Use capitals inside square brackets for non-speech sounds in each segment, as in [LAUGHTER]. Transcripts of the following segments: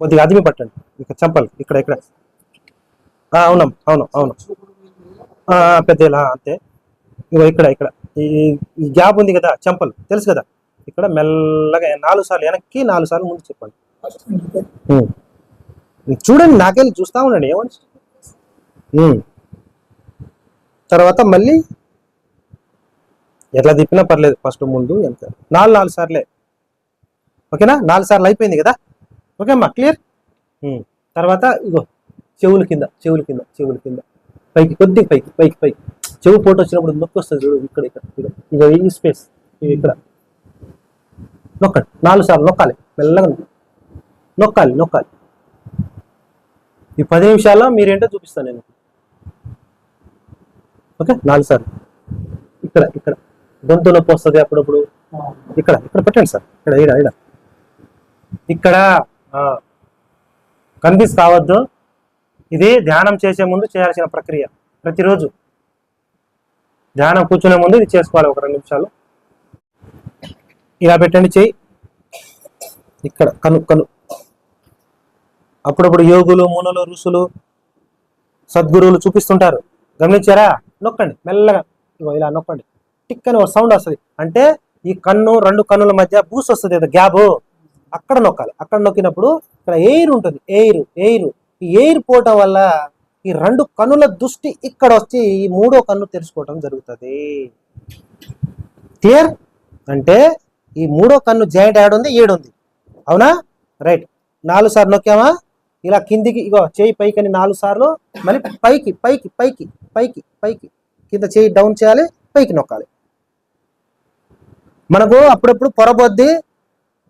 కొద్దిగా అదిమి పట్టండి. ఇక్కడ చంపలు ఇక్కడ ఇక్కడ. ఆ, అవునమ్మ అవును అవును. ఆ, పెద్ద ఇలా అంతే. ఇగో ఇక్కడ ఇక్కడ. ఈ గ్యాప్ ఉంది కదా చంపలు. తెలుసు కదా? ఇక్కడ మెల్లగా నాలుగు సార్లు వెనక్కి నాలుగు సార్లు ముందు చెప్పండి. చూడండి నాకెళ్ళి చూస్తా ఉండండి. ఏమని? ఉమ్. తర్వాత మళ్ళీ ఎట్లా తిప్పినా పర్లేదు ఫస్ట్ ముందు ఎంత నాలుగు నాలుగు సార్లే. ఓకేనా? నాలుగు సార్లు అయిపోయింది కదా? ఓకే అమ్మా క్లియర్? తర్వాత ఇగో చెవుల కింద చెవుల కింద చెవుల కింద. పైకి కొద్దిగా పైకి పైకి పైకి. చెవు పోటు వచ్చినప్పుడు నొప్పి వస్తుంది చూడు ఇక్కడ ఇక్కడ ఇక్కడ. ఇగో ఈ స్పేస్ ఇక్కడ. నొక్కండి. నాలుగు సార్లు నొక్కాలి. మెల్లగా నొక్కాలి. నొక్కాలి నొక్కాలి. ఈ పది నిమిషాల్లో మీరేంటో చూపిస్తాను నేను. ఓకే? నాలుగు సార్లు. ఇక్కడ ఇక్కడ. గొంతు నొప్పి వస్తుంది అప్పుడప్పుడు. ఇక్కడ ఇక్కడ పెట్టండి సార్. ఇక్కడ ఈడ ఇక్కడ. కన్ఫ్యూజ్ కావద్దు. ఇది ధ్యానం చేసే ముందు చేయాల్సిన ప్రక్రియ. ప్రతిరోజు ధ్యానం కూర్చునే ముందు ఇది చేసుకోవాలి ఒక రెండు నిమిషాలు. ఇలా పెట్టండి చెయ్యి. ఇక్కడ కను కను. అప్పుడప్పుడు యోగులు మునులు ఋషులు సద్గురువులు చూపిస్తుంటారు. గమనించారా? నొక్కండి. మెల్లగా. ఇగో ఇలా నొక్కండి. టిక్ అని ఒక సౌండ్ వస్తుంది. అంటే ఈ కన్ను రెండు కన్నుల మధ్య బూస్ వస్తుంది. కదా అక్కడ నొక్కాలి. అక్కడ నొక్కినప్పుడు ఇక్కడ ఎయిర్ ఉంటుంది. Air air. ఈ ఎయిర్ పోవటం వల్ల ఈ రెండు కన్నుల దృష్టి ఇక్కడ వచ్చి ఈ మూడో కన్ను తెరుచుకోవటం జరుగుతుంది. క్లియర్ అంటే ఈ మూడో కన్ను జాయింట్ యాడ్ ఉంది ఏడు ఉంది. అవునా? రైట్ నాలుగు సార్లు నొక్కామా? ఇలా కిందికి ఇగో చేయి పైకి అని నాలుగు సార్లు మళ్ళీ పైకి పైకి పైకి పైకి పైకి. కింద చేయి డౌన్ చేయాలి పైకి నొక్కాలి. మనకు అప్పుడప్పుడు పొరబొద్ది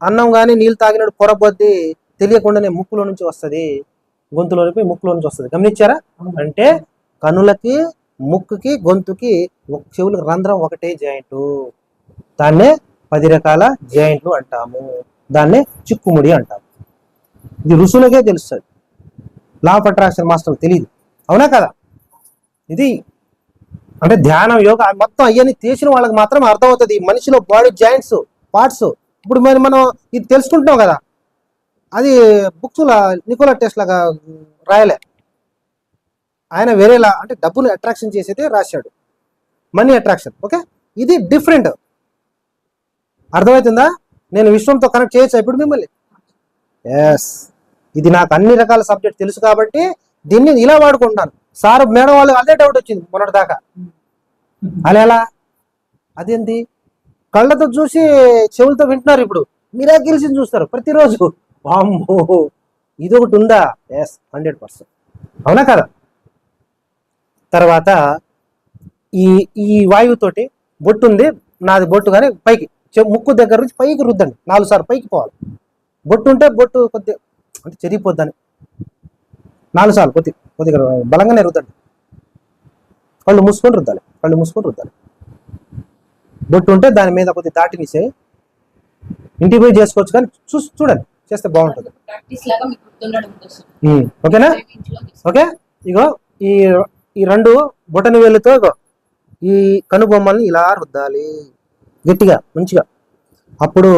అన్నం కానీ నీళ్ళు తాగినప్పుడు పొరబొద్ది తెలియకుండానే ముక్కులో నుంచి వస్తుంది. గొంతులో పోయి ముక్కులో నుంచి వస్తుంది. గమనించారా? అంటే కనులకి ముక్కుకి గొంతుకి ఒక- చెవులకు రంధ్రం ఒకటే జాయింట్. దాన్నే పది రకాల జాయింట్లు అంటాము. దాన్నే చిక్కుముడి అంటాము. ఇది ఋషులకే తెలుస్తుంది. లా ఆఫ్ అట్రాక్షన్ మాస్టర్ తెలియదు అవునా కదా? ఇది అంటే ధ్యానం యోగా మొత్తం అవన్నీ తీసిన వాళ్ళకి మాత్రం అర్థమవుతుంది. మనిషిలో బాడీ జాయింట్స్ పార్ట్స్ ఇప్పుడు మరి మనం ఇది తెలుసుకుంటున్నాం కదా. అది బుక్స్లా నికోలా టెస్ట్ లాగా రాయలే. ఆయన వేరేలా అంటే డబ్బును అట్రాక్షన్ చేసేదే రాశాడు. మనీ అట్రాక్షన్ ఓకే ఇది డిఫరెంట్ అర్థమవుతుందా? నేను విశ్వంతో కనెక్ట్ చేయొచ్చా ఇప్పుడు మిమ్మల్ని? ఎస్ ఇది నాకు అన్ని రకాల సబ్జెక్ట్ తెలుసు కాబట్టి దీన్ని ఇలా వాడుకుంటాను. సార్ మేడం వాళ్ళు అదే డౌట్ వచ్చింది మొన్నటి దాకా అలా ఎలా? అదేంటి కళ్ళతో చూసి చెవులతో వింటున్నారు ఇప్పుడు. మీరే గెలిచి చూస్తారు ప్రతిరోజు. వామ్మో. ఇది ఒకటి ఉందా? ఎస్ హండ్రెడ్ పర్సెంట్ అవునా కదా? తర్వాత ఈ ఈ వాయువుతోటి బొట్టు ఉంది. నాది బొట్టు కానీ పైకి చె- ముక్కు దగ్గర నుంచి పైకి రుద్దండి. నాలుగు సార్లు పైకి పోవాలి. బొట్టు ఉంటే బొట్టు కొద్దిగా అంటే చెరిగిపోద్దని. నాలుగు సార్లు కొద్ది కొద్దిగా బలంగానే రుద్దండి. కళ్ళు మూసుకొని రుద్దాలి. కళ్ళు మూసుకొని రుద్దాలి. బొట్టు ఉంటే దాని మీద కొద్దిగా దాటినిసే ఇంటికి పోయి చేసుకోవచ్చు కానీ చూసి చూడండి. చేస్తే బాగుంటుంది. ఓకేనా. ఓకే? ఇగో ఈ ఈ రెండు బొటని వేలుతో ఇగో ఈ కనుబొమ్మల్ని ఇలా రుద్దాలి. గట్టిగా మంచిగా. అప్పుడు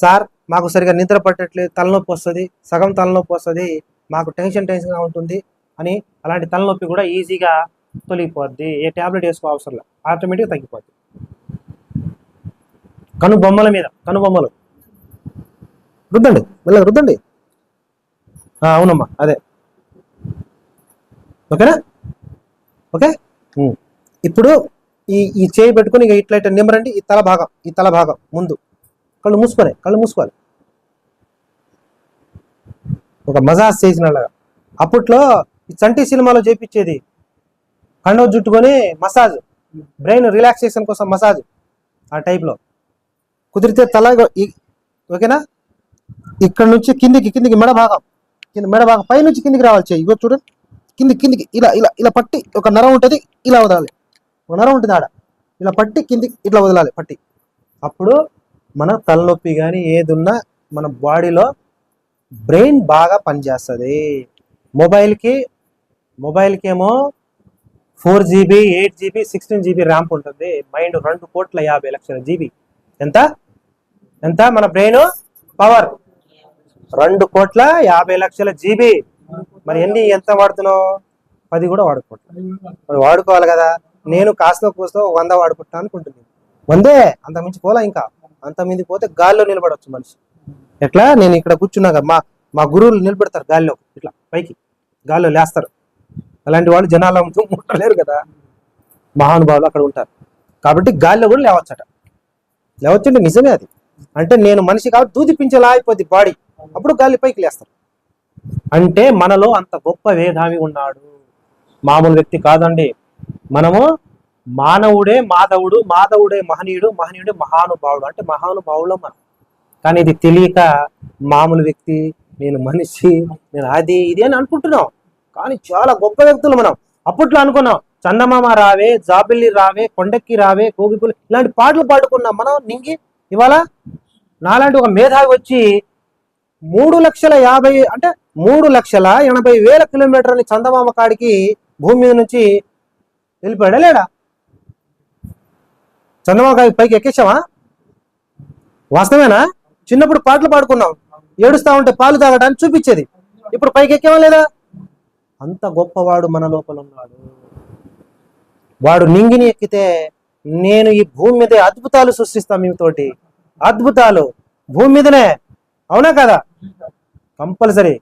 సార్ మాకు సరిగా నిద్ర పట్టట్లేదు తలనొప్పి వస్తుంది సగం తలనొప్పి వస్తుంది మాకు టెన్షన్ టెన్షన్గా ఉంటుంది అని అలాంటి తలనొప్పి కూడా ఈజీగా తొలగిపోద్ది. ఏ ట్యాబ్లెట్ వేసుకో అవసరం లేదు ఆటోమేటిక్గా తగ్గిపోద్ది. కను బొమ్మల మీద కను బొమ్మలు. రుద్దండి మెల్లగా రుద్దండి. ఆ, అవునమ్మా అదే. ఓకేనా? ఓకే? ఇప్పుడు ఈ ఈ చేయి పెట్టుకొని ఇక ఇట్లా ఇట్లా నిమ్మరండి ఈ తల భాగం ఈ తల భాగం ముందు. కళ్ళు మూసుకొని కళ్ళు మూసుకోవాలి. ఒక మజాజ్ చేసినలాగా. అప్పట్లో ఈ చంటి సినిమాలో చేపించేది. కండవ జుట్టుకొని మసాజ్ బ్రెయిన్ రిలాక్సేషన్ కోసం మసాజ్ ఆ టైప్లో. కుదిరితే తల ఓకేనా? ఇక్కడ నుంచి కిందికి కిందికి మెడ భాగం. కింద మెడ భాగం. పై నుంచి కిందికి రావాలి చెయ్యి. ఇగో చూడండి కింది కిందికి ఇలా ఇలా ఇలా పట్టి ఒక నరం ఉంటుంది ఇలా వదలాలి. ఒక నరం ఉంటుంది ఆడ. ఇలా పట్టి కిందికి ఇట్లా వదలాలి పట్టి. అప్పుడు మన తలనొప్పి కానీ ఏదున్నా మన బాడీలో బ్రెయిన్ బాగా పనిచేస్తుంది. మొబైల్కి మొబైల్కి ఏమో four GB eight GB sixteen GB RAM ఉంటుంది. మైండ్ రెండు కోట్ల యాభై లక్షల జీబీ. ఎంత? ఎంత? మన బ్రెయిన్? పవర్. రెండు కోట్ల యాభై లక్షల జీబీ. మరి ఎన్ని ఎంత వాడుతున్నావు? పది కూడా వాడుకోవట్లేదు వాడుకోవాలి కదా. నేను కాస్త కూస్తో వంద వాడుకుంటా అనుకుంటున్నాను. వందే? అంత మించి పోలా ఇంకా? అంత మించి పోతే గాల్లో నిలబడవచ్చు మనిషి. ఎట్లా? నేను ఇక్కడ కూర్చున్నాగా మా మా గురువులు నిలబెడతారు గాల్లో. ఇట్లా పైకి. గాల్లో లేస్తారు. అలాంటి వాళ్ళు జనాలు ముట్టలేరు కదా. మహానుభావులు అక్కడ ఉంటారు. కాబట్టి గాల్లో కూడా లేవచ్చట. లేవచ్చంటే నిజమే అది. అంటే నేను మనిషి కాబట్టి దూదిపించేలా అయిపోద్ది బాడీ అప్పుడు గాలి పైకి లేస్తారు అంటే మనలో అంత గొప్ప వేధావి ఉన్నాడు. మామూలు వ్యక్తి కాదండి. మనము మానవుడే మాధవుడు మాధవుడే మహనీయుడు మహనీయుడే మహానుభావుడు. అంటే మహానుభావులో మనం. కానీ ఇది తెలియక మామూలు వ్యక్తి నేను మనిషి నేను అది ఇది అని అనుకుంటున్నాం. కానీ చాలా గొప్ప వ్యక్తులు మనం. అప్పట్లో అనుకున్నాం చందమామ రావే జాబిల్లి రావే కొండక్కి రావే కోగిపులి ఇలాంటి పాటలు పాడుకున్నాం మనం నింగి ఇవాళ నాలాంటి ఒక మేధావి వచ్చి మూడు లక్షల యాభై అంటే మూడు లక్షల ఎనభై వేల కిలోమీటర్ని చందమామ కాడికి భూమి మీద నుంచి వెళ్ళిపోయాడా లేడా? చందమామ కాడికి పైకి ఎక్కేసావా? వాస్తవేనా? చిన్నప్పుడు పాటలు పాడుకున్నాం. ఏడుస్తా ఉంటే పాలు తాగడానికి చూపించేది. ఇప్పుడు పైకి ఎక్కేవా లేదా? అంత గొప్పవాడు మన లోపల ఉన్నాడు. వాడు నింగిని ఎక్కితే నేను ఈ భూమి మీదే అద్భుతాలు సృష్టిస్తా మీతోటి అద్భుతాలు. భూమి మీదనే. అవునా కదా? కంపల్సరీ.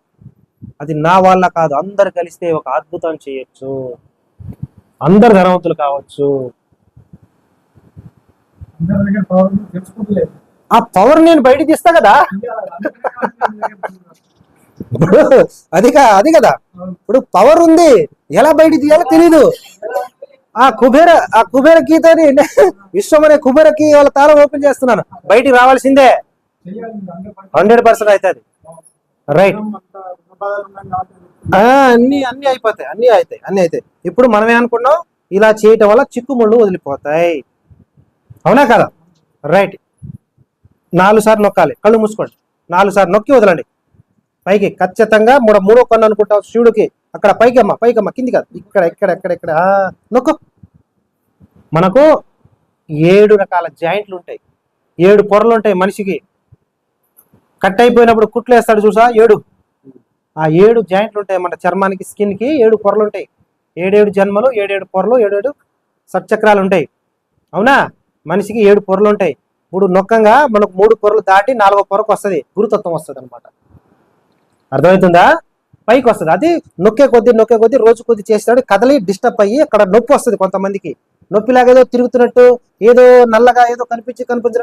అది నా వల్ల కాదు అందరు కలిస్తే ఒక అద్భుతం చేయొచ్చు. అందరు ధనవంతులు కావచ్చు. ఆ పవర్ నేను బయట తీస్తా కదా? ఇప్పుడు [LAUGHS] అది అది కదా? ఇప్పుడు పవర్ ఉంది. ఎలా బయట తీయాలో తెలీదు. ఆ కుబేర ఆ కుబేర గీతని విశ్వం అనే కుబేర కీ వాళ్ళ తాళం ఓపెన్ చేస్తున్నాను. బయటికి రావాల్సిందే. హండ్రెడ్ పర్సెంట్ అవుతుంది. రైట్. అన్ని అన్ని అయిపోతాయి అన్ని అవుతాయి అన్ని అవుతాయి ఇప్పుడు మనమే అనుకున్నాం ఇలా చేయటం వల్ల చిక్కుముళ్ళు వదిలిపోతాయి. అవునా కదా? రైట్. నాలుగు సార్లు నొక్కాలి. కళ్ళు మూసుకోండి. నాలుగు సార్లు నొక్కి వదలండి. పైకి ఖచ్చితంగా మూడో మూడో కన్ను అనుకుంటాం శివుడికి. అక్కడ పైకి అమ్మ పైకి అమ్మ కింది కాదు. ఇక్కడ ఇక్కడ ఇక్కడ ఇక్కడ. నొక్కు. మనకు ఏడు రకాల జాయింట్లు ఉంటాయి. ఏడు పొరలు ఉంటాయి మనిషికి. కట్ అయిపోయినప్పుడు కుట్లు వేస్తాడు చూసా? ఏడు. ఆ ఏడు జాయింట్లు ఉంటాయి మన చర్మానికి స్కిన్కి ఏడు పొరలు ఉంటాయి. ఏడేడు జన్మలు ఏడేడు పొరలు ఏడేడు సట్చక్రాలు ఉంటాయి. అవునా? మనిషికి ఏడు పొరలు ఉంటాయి. ఇప్పుడు నొక్కంగా మనకు మూడు పొరలు దాటి నాలుగో పొరకు వస్తుంది. గురుతత్వం వస్తుంది అనమాట అర్థమవుతుందా? పైకి వస్తుంది. అది నొక్కే కొద్ది నొక్కే కొద్ది రోజు కొద్ది చేస్తాడు. కదలి డిస్టర్బ్ అయ్యి అక్కడ నొప్పి వస్తుంది కొంతమందికి. నొప్పి లాగా ఏదో తిరుగుతున్నట్టు ఏదో నల్లగా ఏదో కనిపించి కనిపించిన